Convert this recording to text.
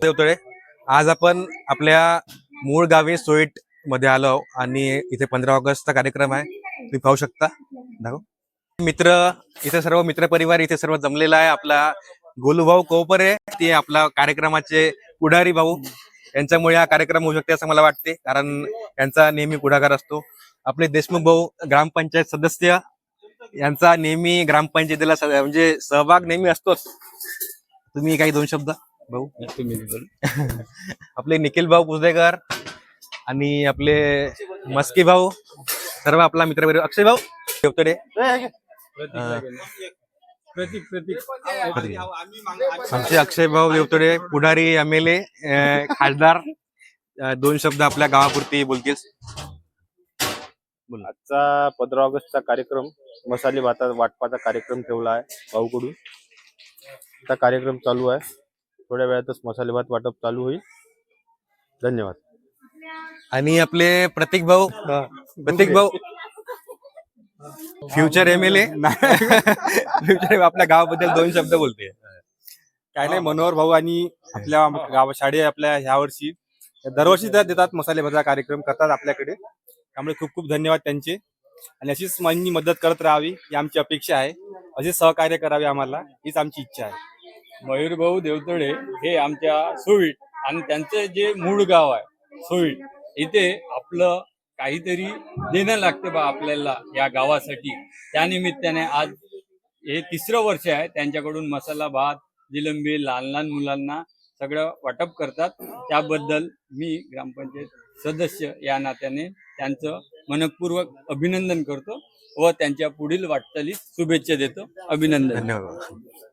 देवतळे आज आपण आपल्या मूळ गावी सोईटमध्ये आलो आणि इथे पंधरा ऑगस्टचा कार्यक्रम आहे. तुम्ही पाहू शकता. दाखव. मित्र इथे सर्व मित्र परिवार इथे सर्व जमलेला आहे. आपला गोलूभाऊ आहे ते आपला कार्यक्रमाचे पुढारी भाऊ. यांच्यामुळे हा कार्यक्रम होऊ शकते असं मला वाटते. कारण यांचा नेहमी पुढाकार असतो. आपले देशमुख भाऊ ग्रामपंचायत सदस्य. यांचा नेहमी ग्रामपंचायतीला म्हणजे सहभाग नेहमी असतोच. तुम्ही काही दोन शब्द भाऊ. आपले निखिल भाऊ पुजदेकर आणि आपले मस्की भाऊ. सर्व आपला मित्र अक्षय भाऊ प्रतीक आमचे अक्षय भाऊ देवतडे पुढारी एम एल ए खासदार. दोन शब्द आपल्या गावापुरती बोलतील. आजचा पंधरा ऑगस्टचा कार्यक्रम मसाले भाता वाटपाचा कार्यक्रम ठेवला आहे भाऊकडून. आता कार्यक्रम चालू आहे. थोड्या वेळातच मसाले भात वाटप चालू होईल. धन्यवाद. आणि आपले प्रतीक भाऊ प्रतीक भाऊ. Future M L A future आपल्या गावाबद्दल दोन शब्द बोलते. काय नाही मनोहर भाऊ आणि आपल्या गाव शाळे आपल्या ह्या वर्षी. दरवर्षी त्या देतात मसाले भजा कार्यक्रम करतात आपल्याकडे. त्यामुळे खूप खूप धन्यवाद त्यांचे. आणि अशीच माझी मदत करत राहावी ही आमची अपेक्षा आहे. असे सहकार्य करावे आम्हाला हीच आमची इच्छा आहे. मयूरभाऊ देवतळे हे आमच्या सोईट आणि त्यांचं जे मूळ गाव आहे सोईट इथे आपलं काहीतरी देणं लागतं बा आपल्याला या गावासाठी. त्यानिमित्ताने आज हे तिसरं वर्ष आहे त्यांच्याकडून मसाला भात जिलंबी लहान लहान मुलांना सगळं वाटप करतात. त्याबद्दल मी ग्रामपंचायत सदस्य या नात्याने त्यांचं मनपूर्वक अभिनंदन करतो व त्यांच्या पुढील वाटचालीस शुभेच्छा देतो. अभिनंदन. धन्यवाद.